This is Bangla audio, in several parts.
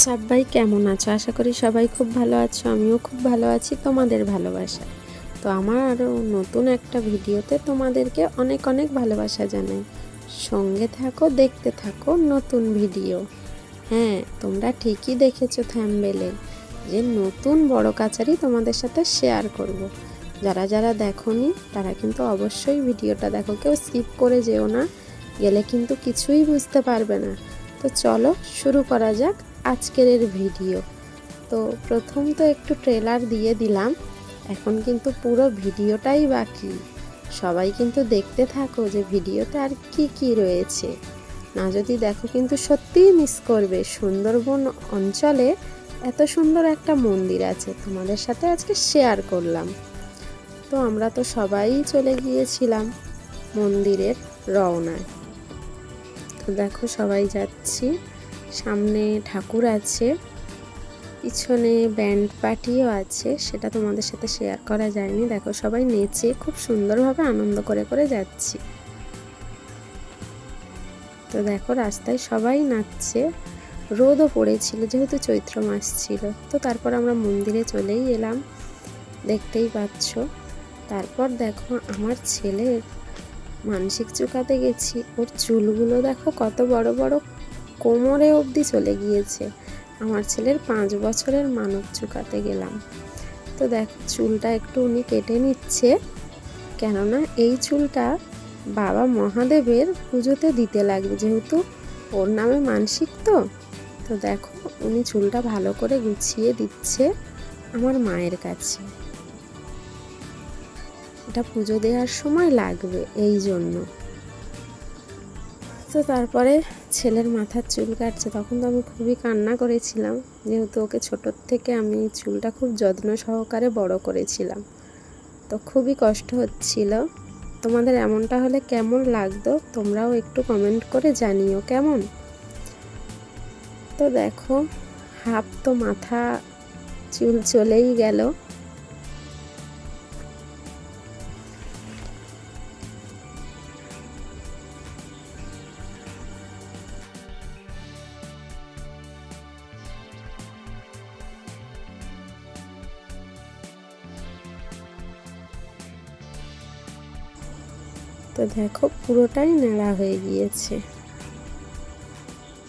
সবাই কেমন আছো? আশা করি সবাই খুব ভালো আছো, আমিও খুব ভালো আছি, তোমাদের ভালোবাসা তো আমার আরও নতুন একটা ভিডিওতে তোমাদেরকে অনেক অনেক ভালোবাসা জানাই। সঙ্গে থাকো, দেখতে থাকো, নতুন ভিডিও। হ্যাঁ তোমরা ঠিকই দেখেছ থ্যাম্বেলে যে নতুন বড় কাচারি তোমাদের সাথে শেয়ার করব। যারা যারা দেখোনি, তারা কিন্তু অবশ্যই ভিডিওটা দেখো, কেউ স্কিপ করে যেও না, গেলে কিন্তু কিছুই বুঝতে পারবে না। তো চলো, শুরু করা যাক। আজকের ভিডিও। তো প্রথম তো একটু ট্রেলার দিয়ে দিলাম, এখন কিন্তু পুরো ভিডিওটাই বাকি। সবাই কিন্তু দেখতে থাকো যে ভিডিওতে আর কি কি রয়েছে। না যদি দেখো কিন্তু সত্যিই মিস করবে। সুন্দরবন অঞ্চলে এত সুন্দর একটা মন্দির আছে, তোমাদের সাথে আজকে শেয়ার করলাম। তো আমরা তো সবাই চলে গিয়েছিলাম মন্দিরের রওনায়। তো দেখো সবাই যাচ্ছি। সামনে ঠাকুর আছে, পিছনে ব্যান্ড পার্টিও আছে, সেটা তোমাদের সাথে শেয়ার করা যায়নি। দেখো, সবাই নেচে খুব সুন্দরভাবে আনন্দ করে করে যাচ্ছি। তো দেখো, রাস্তায় সবাই নাচছে। রোদও পড়েছিল, যেহেতু চৈত্র মাস ছিল। তো তারপর আমরা মন্দিরে চলেই এলাম, দেখতেই পাচ্ছ। তারপর দেখো, আমার ছেলের মানসিক চুকাতে গেছি। ওর চুলগুলো দেখো, কত বড় বড় কোমরে অবধি চলে গিয়েছে। আমার ছেলের পাঁচ বছরের মানব চুকাতে গেলাম। তো দেখো, চুলটা একটু উনি কেটে নিচ্ছে। কেননা এই চুলটা বাবা মহাদেবের পুজোতে দিতে লাগবে, যেহেতু ওর নামে মানসিক তো। তো দেখো, উনি চুলটা ভালো করে গুছিয়ে দিচ্ছে আমার মায়ের কাছে। এটা পুজো দেওয়ার সময় লাগবে, এই জন্য। তো তারপরে ছেলের মাথার চুল কাটছে, তখন তো আমি খুবই কান্না করেছিলাম। যেহেতু ওকে ছোটোর থেকে আমি চুলটা খুব যত্ন সহকারে বড় করেছিলাম। তো খুবই কষ্ট হচ্ছিল। তোমাদের এমনটা হলে কেমন লাগতো? তোমরাও একটু কমেন্ট করে জানিও, কেমন? তো দেখো, হাফ তো মাথা চুল চলেই গেল। তো দেখো পুরোটাই নেড়া হয়ে গিয়েছে।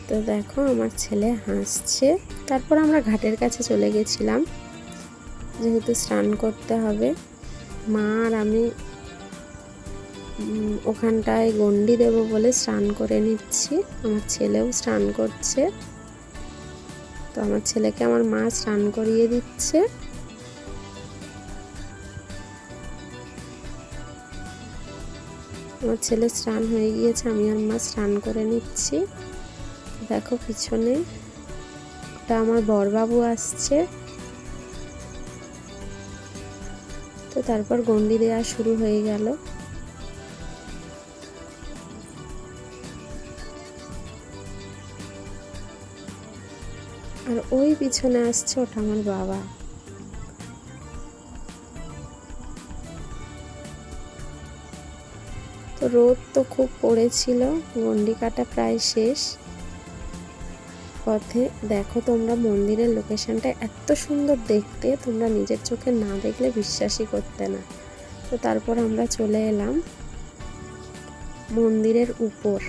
তো দেখো আমার ছেলে হাসছে। তারপর আমরা ঘাটের কাছে চলে গেছিলাম। যেহেতু স্নান করতে হবে, মা আর আমি ওখানটায় গন্ডি দেব বলে স্নান করে নিচ্ছি। আমার ছেলেও স্নান করছে। তো আমার ছেলেকে আমার মা স্নান করিয়ে দিচ্ছে। আমার ছেলে স্নান হয়ে গিয়েছে, আমি আর মা স্নান করে নিচ্ছি। দেখো পিছনে, ওটা আমার বরবাবু আসছে। তো তারপর গন্ডি দেওয়া শুরু হয়ে গেল। আর ওই পিছনে আসছে ওটা আমার বাবা। রোদ তো খুব পড়েছিল গন্ডি কাটা প্রায় শেষ। পথে দেখো তোমরা মন্দিরের লোকেশনটা এত সুন্দর দেখতে, তোমরা নিজের চোখে না দেখলে বিশ্বাসই করতে না। তো তারপর আমরা চলে এলাম মন্দিরের উপর,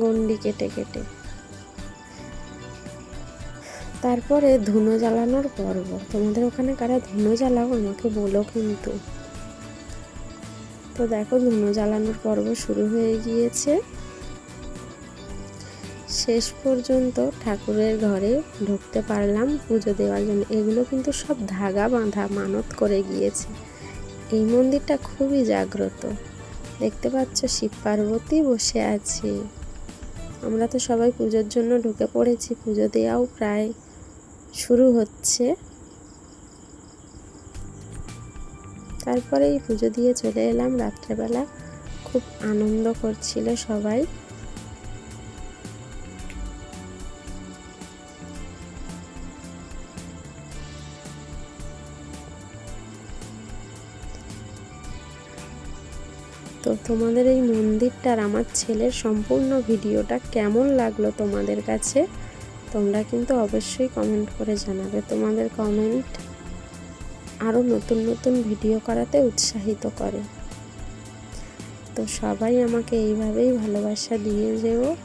গন্ডি কেটে কেটে। তারপরে ধুনো জ্বালানোর পর্ব। তোমাদের ওখানে কারা ধুনো জ্বালাও আমাকে বলো কিন্তু। তো দেখো ধুনো জ্বালানোর পর্ব শুরু হয়ে গিয়েছে। শেষ পর্যন্ত ঠাকুরের ঘরে ঢুকতে পারলাম পুজো দেওয়ার জন্য। এগুলো কিন্তু সব ধাগা বাঁধা মানত করে গিয়েছে। এই মন্দিরটা খুবই জাগ্রত। দেখতে পাচ্ছ শিব পার্বতী বসে আছে। আমরা তো সবাই পুজোর জন্য ঢুকে পড়েছি। পুজো দেওয়াও প্রায় শুরু হচ্ছে। তারপরে এই পুজো দিয়ে চলে এলাম রাত্রেবেলা। খুব আনন্দ করছিল সবাই। তো তোমাদের এই মন্দিরটার আমার ছেলের সম্পূর্ণ ভিডিওটা কেমন লাগল তোমাদের কাছে, তোমরা কিন্তু অবশ্যই কমেন্ট করে জানাবে। তোমাদের কমেন্ট আরও নতুন নতুন ভিডিও করাতে উৎসাহিত করে। তো সবাই আমাকে এইভাবেই ভালোবাসা দিয়ে যেও,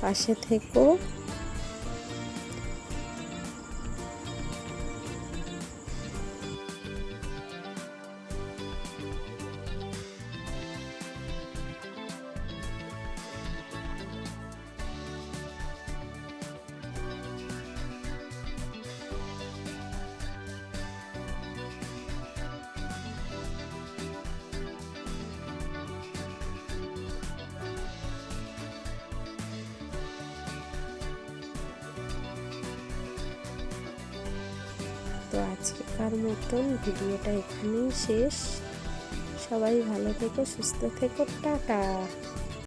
পাশে থেকো। তো আজকেকার মতন ভিডিওটা এখানেই শেষ। সবাই ভালো থেকো সুস্থ থেকো টাটা।